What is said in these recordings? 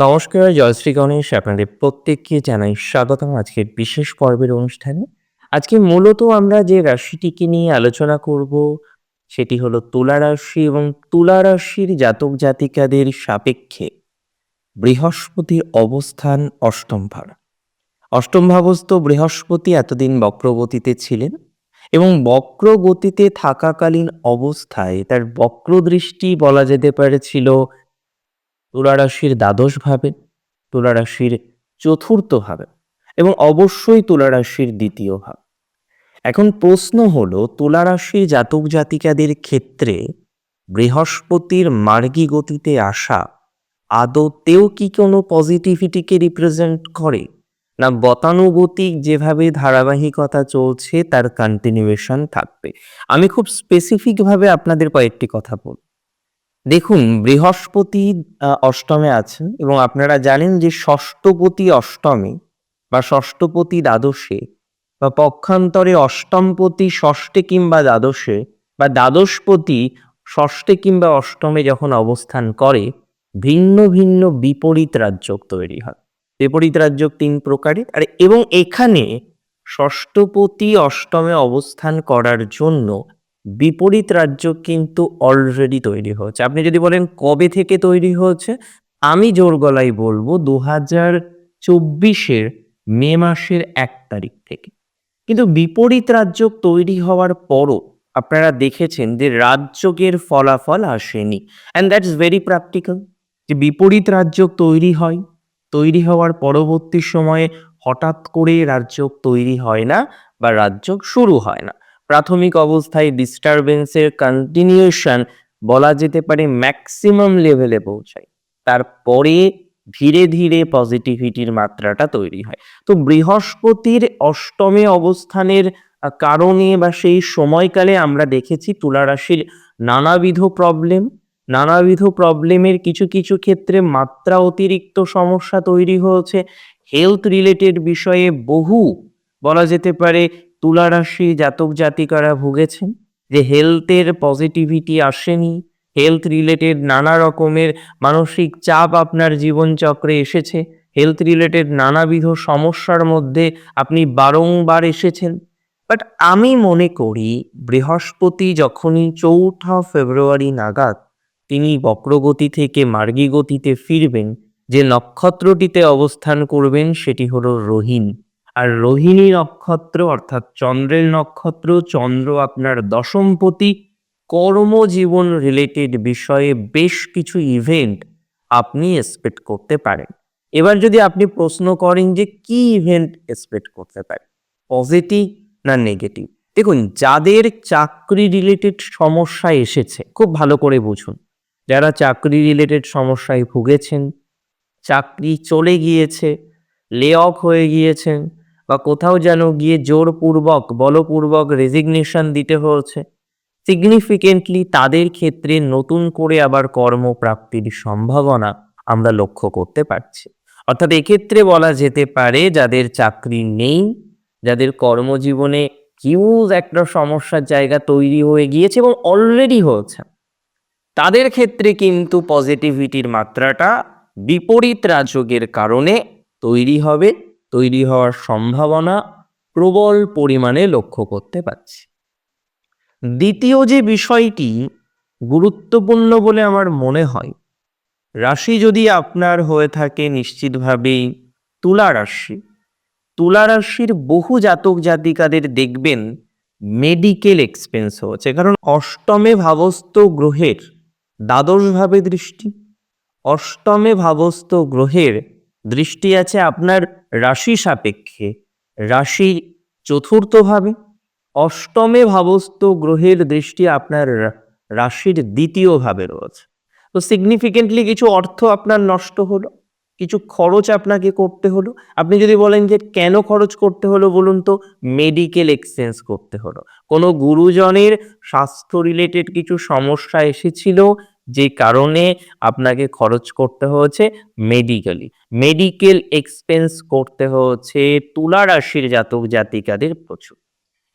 নমস্কার জয়শ্রী গণেশ। আপনাদের প্রত্যেককে জানাই স্বাগতম আজকের বিশেষ পর্বের অনুষ্ঠানে। আজকে মূলত আমরা যে রাশিটিকে নিয়ে আলোচনা করব, সেটি হলো তুলা রাশি এবং তুলা রাশির জাতক জাতিকাদের সাপেক্ষে বৃহস্পতির অবস্থান অষ্টম ভার অষ্টম ভাবস্থ বৃহস্পতি এতদিন বক্রগতিতে ছিলেন এবং বক্রগতিতে থাকাকালীন অবস্থায় তার বক্রদৃষ্টি বলা যেতে পারে ছিল তুলা রাশির দ্বাদশ ভাবে তুলা রাশির চতুর্থ ভাবে এবং অবশ্যই তুলা রাশির দ্বিতীয় ভাব। এখন প্রশ্ন হলো তুলা রাশির জাতক জাতিকাদের ক্ষেত্রে বৃহস্পতির মার্গী গতিতে আসা আদতেও কি কোনো পজিটিভিটিকে রিপ্রেজেন্ট করে? না গতানুগতিক যেভাবে ধারাবাহিকতা চলছে, তার কন্টিনিউয়েশন থাকবে? আমি খুব স্পেসিফিকভাবে আপনাদের কয়েকটি কথা বলব। দেখুন, বৃহস্পতি অষ্টমে আছেন এবং আপনারা জানেন যে ষষ্ঠপতি অষ্টমে বা ষষ্ঠপতি দ্বাদশে বা পক্ষান্তরে অষ্টমপতি ষষ্ঠে কিংবা দ্বাদশে বা দ্বাদশপতি ষষ্ঠে কিংবা অষ্টমে যখন অবস্থান করে, ভিন্ন ভিন্ন বিপরীত রাজ্যক তৈরি হয়। বিপরীত রাজ্যক তিন প্রকারের। আর এবং এখানে ষষ্ঠপতি অষ্টমে অবস্থান করার জন্য বিপরীত রাজ্য কিন্তু অলরেডি তৈরি হয়েছে। আপনি যদি বলেন কবে থেকে তৈরি হয়েছে, আমি জোর গলায় বলব দু হাজার চব্বিশের মে মাসের এক তারিখ থেকে। কিন্তু বিপরীত রাজ্য তৈরি হওয়ার পরও আপনারা দেখেছেন যে রাজ্যকের ফলাফল আসেনি। অ্যান্ড দ্যাটস ভেরি প্র্যাকটিক্যাল যে বিপরীত রাজ্য তৈরি হয়, তৈরি হওয়ার পরবর্তী সময়ে হঠাৎ করে রাজ্য তৈরি হয় না বা রাজ্য শুরু হয় না। প্রাথমিক অবস্থায় ডিস্টারবেন্সের কন্টিনিউশন বলা যেতে পারে ম্যাক্সিমাম লেভেলে পৌঁছায়। তারপরে ধীরে ধীরে পজিটিভিটির মাত্রাটা তৈরি হয়। তো বৃহস্পতির অষ্টমে অবস্থানের কারণে বা সেই সময়কালে আমরা দেখেছি তুলা রাশির নানাবিধ প্রবলেম নানাবিধ প্রবলেমের কিছু কিছু ক্ষেত্রে মাত্রা অতিরিক্ত সমস্যা তৈরি হয়েছে। হেলথ রিলেটেড বিষয়ে বহু বলা যেতে পারে তুলা রাশি জাতক জাতিকারা ভুগেছেন যে হেলথের পজিটিভিটি আসেনি হেলথ রিলেটেড নানা রকমের মানসিক চাপ আপনার জীবনচক্রে এসেছে হেলথ রিলেটেড নানাবিধ সমস্যার মধ্যে আপনি বারংবার এসেছেন। বাট আমি মনে করি, বৃহস্পতি যখনই চৌঠা ফেব্রুয়ারি নাগাদ তিনি বক্রগতি থেকে মার্গী গতিতে ফিরবেন, যে নক্ষত্রটিতে অবস্থান করবেন সেটি হলো রোহিণী। আর রোহিণী নক্ষত্র অর্থাৎ চন্দ্রের নক্ষত্র, চন্দ্র আপনার দশমপতি, কর্মজীবন রিলেটেড বিষয়ে বেশ কিছু ইভেন্ট আপনি এক্সপেক্ট করতে পারেন। এবার যদি আপনি প্রশ্ন করেন যে কি ইভেন্ট এক্সপেক্ট করতে পারেন পজিটিভ না নেগেটিভ দেখুন, যাদের চাকরি রিলেটেড সমস্যা এসেছে, খুব ভালো করে বুঝুন। যারা চাকরি রিলেটেড সমস্যায় ভুগেছেন, চাকরি চলে গিয়েছে লে অফ হয়ে গিয়েছেন বা কোথাও যেন গিয়ে জোরপূর্বক, বলপূর্বক রেজিগনেশন দিতে হয়েছে। সিগনিফিকেন্টলি তাদের ক্ষেত্রে নতুন করে আবার কর্মপ্রাপ্তির সম্ভাবনা আমরা লক্ষ্য করতে পারছি। অর্থাৎ এক্ষেত্রে বলা যেতে পারে, যাদের চাকরি নেই, যাদের কর্মজীবনে হিউজ একটা সমস্যার জায়গা তৈরি হয়ে গিয়েছে এবং অলরেডি হয়েছে, তাদের ক্ষেত্রে কিন্তু পজিটিভিটির মাত্রাটা বিপরীত রাজযোগের কারণে তৈরি হবে। তৈরি হওয়ার সম্ভাবনা প্রবল পরিমাণে লক্ষ্য করতে পারছি। দ্বিতীয় যে বিষয়টি গুরুত্বপূর্ণ বলে আমার মনে হয়, রাশি যদি আপনার হয়ে থাকে নিশ্চিতভাবেই তুলা রাশি। তুলা রাশির বহু জাতক জাতিকাদের দেখবেন মেডিকেল এক্সপেন্স হচ্ছে, কারণ অষ্টমে ভাবস্থ গ্রহের দ্বাদশভাবে দৃষ্টি, অষ্টমে ভাবস্থ গ্রহের দৃষ্টি আছে আপনার রাশি সাপেক্ষে, রাশি চতুর্থভাবে, অষ্টমে ভাবস্থ গ্রহের দৃষ্টি আপনার রাশির দ্বিতীয় ভাবে রয়েছে। তো সিগনিফিকেন্টলি কিছু অর্থ আপনার নষ্ট হলো, কিছু খরচ আপনাকে করতে হলো। আপনি যদি বলেন যে কেন খরচ করতে হলো বলুন তো মেডিকেল এক্সচেঞ্জ করতে হলো। কোনো গুরুজনের স্বাস্থ্য রিলেটেড কিছু সমস্যা এসেছিল যে কারণে আপনাকে খরচ করতে হয়েছে মেডিকেলি মেডিকেল এক্সপেন্স করতে হয়েছে তুলা রাশির জাতক জাতিকাদের প্রচুর।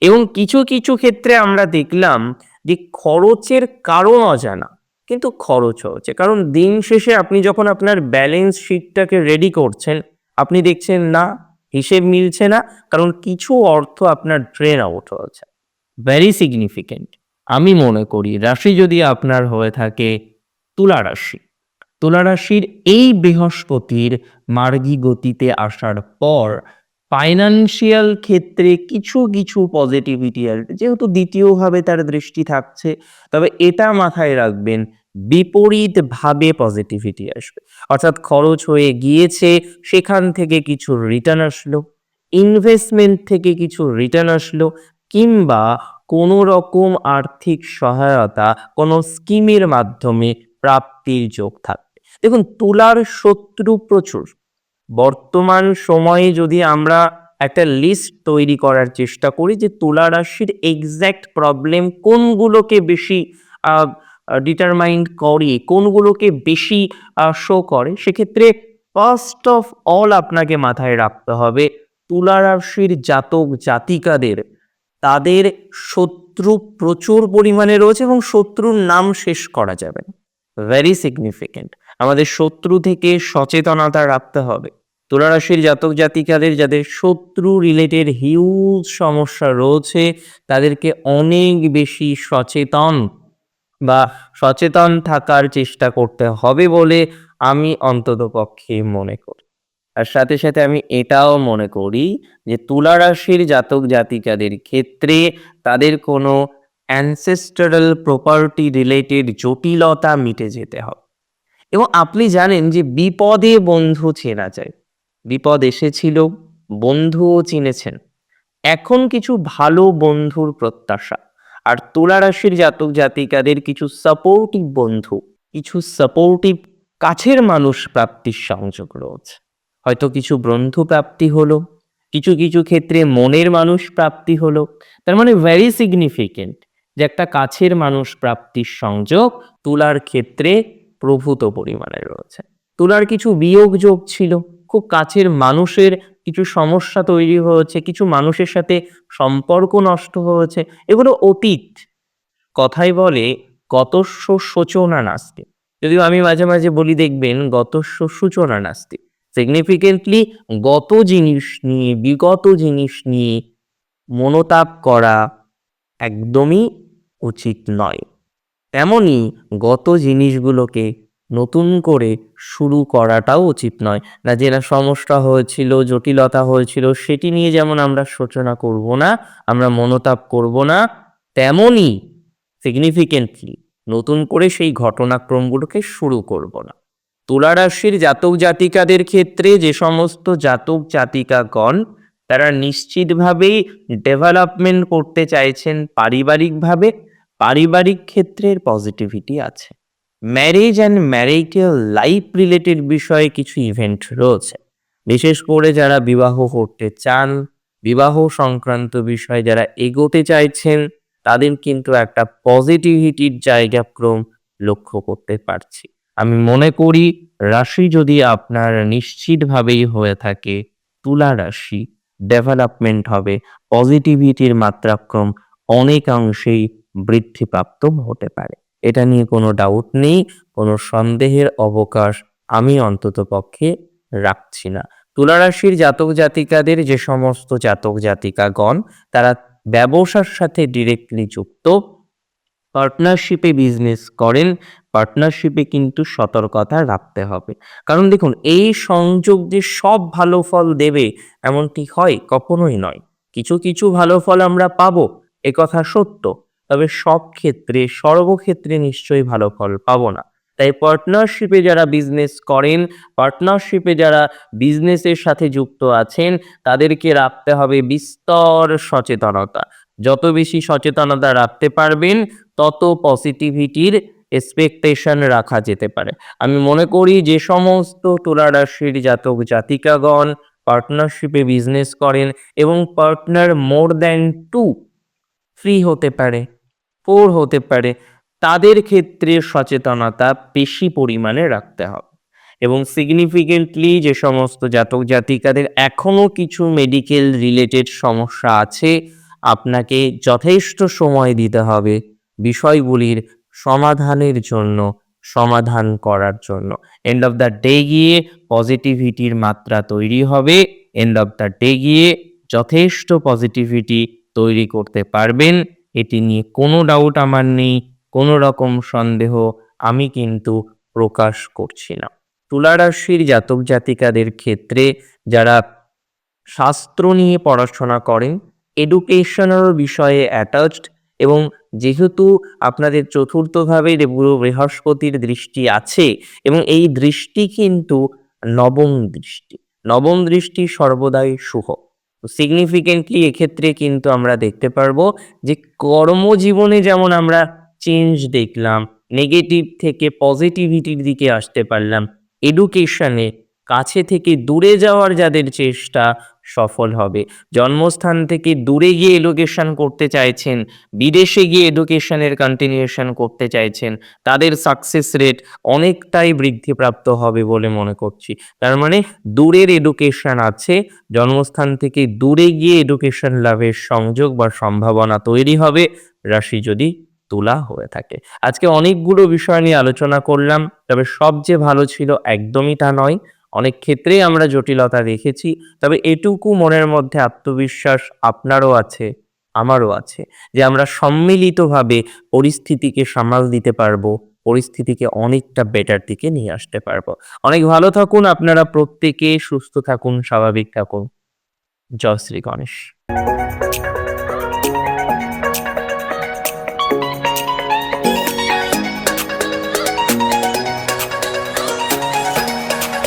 এবং কিছু কিছু ক্ষেত্রে আমরা দেখলাম যে খরচের কারণ অজানা, কিন্তু খরচ হচ্ছে কারণ দিন শেষে আপনি যখন আপনার ব্যালেন্স শিটটাকে রেডি করছেন, আপনি দেখছেন না, হিসেব মিলছে না, কারণ কিছু অর্থ আপনার ড্রেন আউট হয়েছে। ভেরি সিগনিফিকেন্ট আমি মনে করি রাশি যদি আপনার হয়ে থাকে তুলা রাশি। তুলা রাশির এই বৃহস্পতির মার্গী গতিতে আসার পর ফাইনান্সিয়াল ক্ষেত্রে কিছু কিছু পজিটিভিটি আসবে। যেহেতু দ্বিতীয়ভাবে তার দৃষ্টি থাকছে, তবে এটা মাথায় রাখবেন, বিপরীতভাবে পজিটিভিটি আসবে। অর্থাৎ খরচ হয়ে গিয়েছে, সেখান থেকে কিছু রিটার্ন আসলো ইনভেস্টমেন্ট থেকে কিছু রিটার্ন আসলো, কিংবা কোনো রকম আর্থিক সহায়তা কোনো স্কিমের মাধ্যমে প্রাপ্তির যোগ থাকবে। দেখুন, তুলার শত্রু প্রচুর। বর্তমান সময়ে যদি আমরা একটা লিস্ট তৈরি করার চেষ্টা করি যে তুলা রাশির এক্স্যাক্ট প্রবলেম কোনগুলোকে বেশি ডিটারমাইন্ড করে, কোনগুলোকে বেশি শো করে, সেক্ষেত্রে ফার্স্ট অফ অল আপনাকে মাথায় রাখতে হবে তুলা রাশির জাতক জাতিকাদের তাদের শত্রু প্রচুর পরিমাণে রয়েছে এবং শত্রুর নাম শেষ করা যাবে না। ভেরি সিগনিফিকেন্ট আমাদের শত্রু থেকে সচেতনতা রাখতে হবে। তুলা রাশির জাতক জাতিকাদের যাদের শত্রু রিলেটেড হিউজ সমস্যা রয়েছে, তাদেরকে অনেক বেশি সচেতন বা সচেতন থাকার চেষ্টা করতে হবে বলে আমি অন্তত পক্ষে মনে করি। আর সাথে সাথে আমি এটাও মনে করি যে তুলা রাশির জাতক জাতিকাদের ক্ষেত্রে তাদের কোনো অ্যানসেস্টারাল প্রপার্টি রিলেটেড জটিলতা মিটে যেতে হবে। এবং আপনি জানেন যে বিপদে বন্ধু চেনা যায়। বিপদ এসেছিল, বন্ধুও চিনেছেন। এখন কিছু ভালো বন্ধুর প্রত্যাশা। আর তুলা রাশির জাতক জাতিকাদের কিছু সাপোর্টিভ বন্ধু, কিছু সাপোর্টিভ কাছের মানুষ প্রাপ্তির সংযোগ রয়েছে। হয়তো কিছু বন্ধু প্রাপ্তি হলো, কিছু কিছু ক্ষেত্রে মনের মানুষ প্রাপ্তি হলো। তার মানে ভেরি সিগনিফিকেন্ট যে একটা কাছের মানুষ প্রাপ্তির সংযোগ তুলার ক্ষেত্রে প্রভূত পরিমাণে রয়েছে। তুলার কিছু বিয়োগ যোগ ছিল, খুব কাছের মানুষের কিছু সমস্যা তৈরি হয়েছে, কিছু মানুষের সাথে সম্পর্ক নষ্ট হয়েছে, এগুলো অতীত। কথাই বলে গতস্য সূচনা নাস্তি। যদিও আমি মাঝে মাঝে বলি, দেখবেন গতস্য সূচনা নাস্তি। সিগনিফিকেন্টলি গত জিনিস নিয়ে, বিগত জিনিস নিয়ে মনোতাপ করা একদমই উচিত নয়। তেমনই গত জিনিসগুলোকে নতুন করে শুরু করাটাও উচিত নয়। না যেটা সমস্যা হয়েছিল, জটিলতা হয়েছিল, সেটি নিয়ে যেমন আমরা সূচনা করব না, আমরা মনোতাপ করব না তেমনই সিগনিফিকেন্টলি নতুন করে সেই ঘটনাক্রমগুলোকে শুরু করব না। তুলা রাশির জাতক জাতিকাদের ক্ষেত্রে যে সমস্ত জাতক জাতিকাগণ, তারা নিশ্চিতভাবেই ডেভেলপমেন্ট করতে চাইছেন পারিবারিকভাবে, পারিবারিক ক্ষেত্রের পজিটিভিটি আছে। Marriage and marital life related বিষয়ে কিছু ইভেন্ট রয়েছে। বিশেষ করে যারা বিবাহ করতে চান, বিবাহ সংক্রান্ত বিষয়ে যারা এগোতে চাইছেন, তাদের কিন্তু একটা পজিটিভিটির জায়গাক্রম লক্ষ্য করতে পারছি। আমি মনে করি রাশি যদি আপনার নিশ্চিতভাবেই হয়ে থাকে, তুলা রাশি ডেভেলপমেন্ট হবে পজিটিভিটির মাত্রাক্রম অনেকাংশেই বৃদ্ধিপ্রাপ্ত হতে পারে। এটা নিয়ে কোনো ডাউট নেই, কোনো সন্দেহের অবকাশ আমি অন্তত পক্ষে রাখছি না। তুলা রাশির জাতক জাতিকাদের যে সমস্ত জাতক জাতিকাগণ, তারা ব্যবসার সাথে ডিরেক্টলি যুক্ত পার্টনারশিপে বিজনেস করেন পার্টনারশিপে কিন্তু সতর্কতা রাখতে হবে। কারণ দেখুন, এই সংযোগ যে সব ভালো ফল দেবে এমনটি হয় কখনোই নয়। কিছু কিছু ভালো ফল আমরা পাবো কথা সত্য। তবে সব ক্ষেত্রে, সর্বক্ষেত্রে নিশ্চয়ই ভালো ফল পাবো না। তাই পার্টনারশিপে যারা বিজনেস করেন পার্টনারশিপে যারা বিজনেসের সাথে যুক্ত আছেন, তাদেরকে রাখতে হবে বিস্তর সচেতনতা। যত বেশি সচেতনতা রাখতে পারবেন, তত পজিটিভিটির এক্সপেকটেশন রাখা যেতে পারে। আমি মনে করি যে সমস্ত তুলা রাশির জাতক জাতিকাগণ পার্টনারশিপে বিজনেস করেন এবং partner more than two free হতে পারে ফোর হতে পারে, তাদের ক্ষেত্রে সচেতনতা বেশি পরিমাণে রাখতে হবে। এবং সিগনিফিকেন্টলি যে সমস্ত জাতক জাতিকাদের এখনও কিছু মেডিকেল রিলেটেড সমস্যা আছে, আপনাকে যথেষ্ট সময় দিতে হবে বিষয়গুলির সমাধানের জন্য, সমাধান করার জন্য। এন্ড অফ দ্য ডে গিয়ে পজিটিভিটির মাত্রা তৈরি হবে। এন্ড অফ দ্য ডে গিয়ে যথেষ্ট পজিটিভিটি তৈরি করতে পারবেন। এটি নিয়ে কোনো ডাউট আমার নেই, কোনো রকম সন্দেহ আমি কিন্তু প্রকাশ করছি না। তুলা রাশির জাতক জাতিকাদের ক্ষেত্রে যারা শাস্ত্র নিয়ে পড়াশোনা করেন এডুকেশনাল বিষয়ে অ্যাটাচড এবং যেহেতু আপনাদের চতুর্থভাবে দেবগুরু বৃহস্পতির দৃষ্টি আছে এবং এই দৃষ্টি কিন্তু নবম দৃষ্টি। নবম দৃষ্টি সর্বদাই শুভ। সিগনিফিকেন্টলি এক্ষেত্রে কিন্তু আমরা দেখতে পারব যে কর্মজীবনে যেমন আমরা চেঞ্জ দেখলাম নেগেটিভ থেকে পজিটিভিটির দিকে আসতে পারলাম এডুকেশনে কাছে থেকে দূরে যাওয়ার যাদের চেষ্টা, সফল হবে। জন্মস্থান থেকে দূরে গিয়ে এডুকেশন করতে চাইছেন, বিদেশে গিয়ে এডুকেশনের কন্টিনিউশন করতে চাইছেন, তাদের সাকসেস রেট অনেকটাই বৃদ্ধিপ্রাপ্ত হবে বলে মনে করছি। তার মানে দূরের এডুকেশন আছে, জন্মস্থান থেকে দূরে গিয়ে এডুকেশন লাভের সংযোগ বা সম্ভাবনা তৈরি হবে, রাশি যদি তুলা হয়ে থাকে। আজকে অনেকগুলো বিষয় নিয়ে আলোচনা করলাম, তবে সবচেয়ে ভালো ছিল একদমই তা নয় অনেক ক্ষেত্রেই আমরা জটিলতা দেখেছি, তবে এটুকু মনের মধ্যে আত্মবিশ্বাস আপনারও আছে, আমারও আছে, যে আমরা সম্মিলিতভাবে পরিস্থিতিকে সামাল দিতে পারব, পরিস্থিতিকে অনেকটা বেটার দিকে নিয়ে আসতে পারব। অনেক ভালো থাকুন, আপনারা প্রত্যেকে সুস্থ থাকুন, স্বাভাবিক থাকুন। জয় শ্রী গণেশ।